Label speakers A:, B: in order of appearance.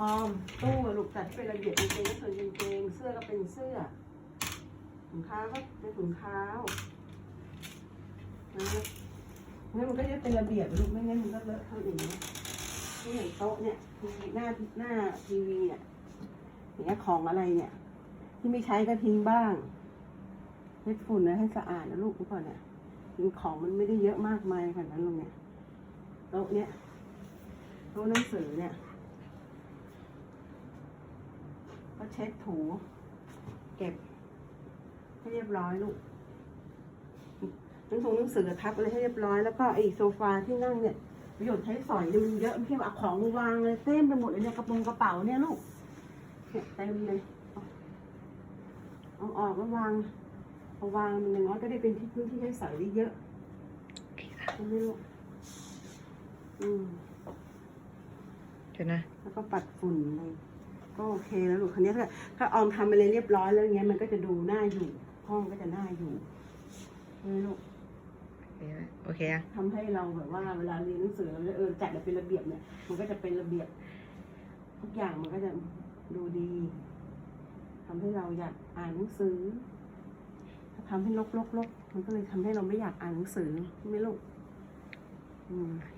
A: ออมตู้ลูกจัดให้เป็นระเบียบกางเกงก็ส่วนกางเกงเสื้อก็เป็นเสื้อถุงเท้าก็เป็นถุงเท้านะงั้นมันก็จะเป็นระเบียบลูกไม่งั้นมันก็เลอะเทอะอย่างนี้ยที่อย่างโต๊ะเนี่ยทีวีหน้าหน้าทีวีเนี่ยอย่างเงี้ยของอะไรเนี่ย ที่ไม่ใช้ก็ทิ้งบ้างเช็ดฝุ่นนะให้สะอาดนะลูกรู้ป่ะเนี่ยจริงของมันไม่ได้เยอะมากมายขนาดนั้นลงเนี่ยโต๊ะเนี่ยโต๊ะหนังสือเนี่ย ก็เช็ดถูเก็บ ให้เรียบร้อยลูกหนังสือหนังสือทับอะไรให้เรียบร้อย แล้วก็ไอ้โซฟาที่นั่งเนี่ยประโยชน์ใช้สอยเนี่ยมันเยอะไม่ใช่ว่าเอาของมาวางเลยเต็มไปหมดเลยเนี่ยกระโปรงกระเป๋าเนี่ยลูกเนี่ยเต็มเลยเอาออกแล้ววางเอาวางมันอย่างน้อยก็ได้เป็นที่พื้นที่ให้ใส่ได้เยอะ
B: โอเคค่ะ
A: ใช่ไหมลูกอืม
B: เดี๋ยวนะ
A: แล้วก็ปัดฝุ่นอะไร ก็โอเคแล้วลูกคันนี้ถ้าถ้าออมทำอะไรเรียบร้อยแล้วอย่างเงี้ยมันก็จะดูน่าอยู่ ห้องก็จะน่าอยู่ใช่ไหมลูก
B: โอเคไหมโอเคอะ
A: ทำให้เราแบบว่าเวลาเรียนหนังสือเราจะเออจัดเป็นระเบียบเนี่ย มันก็จะเป็นระเบียบ ทุกอย่างมันก็จะดูดีทำให้เราอยากอ่านหนังสือถ้าทำให้ลกลกลกมันก็เลยทำให้เราไม่อยากอ่านหนังสือใช่ไหมลูก อืม
B: โอเค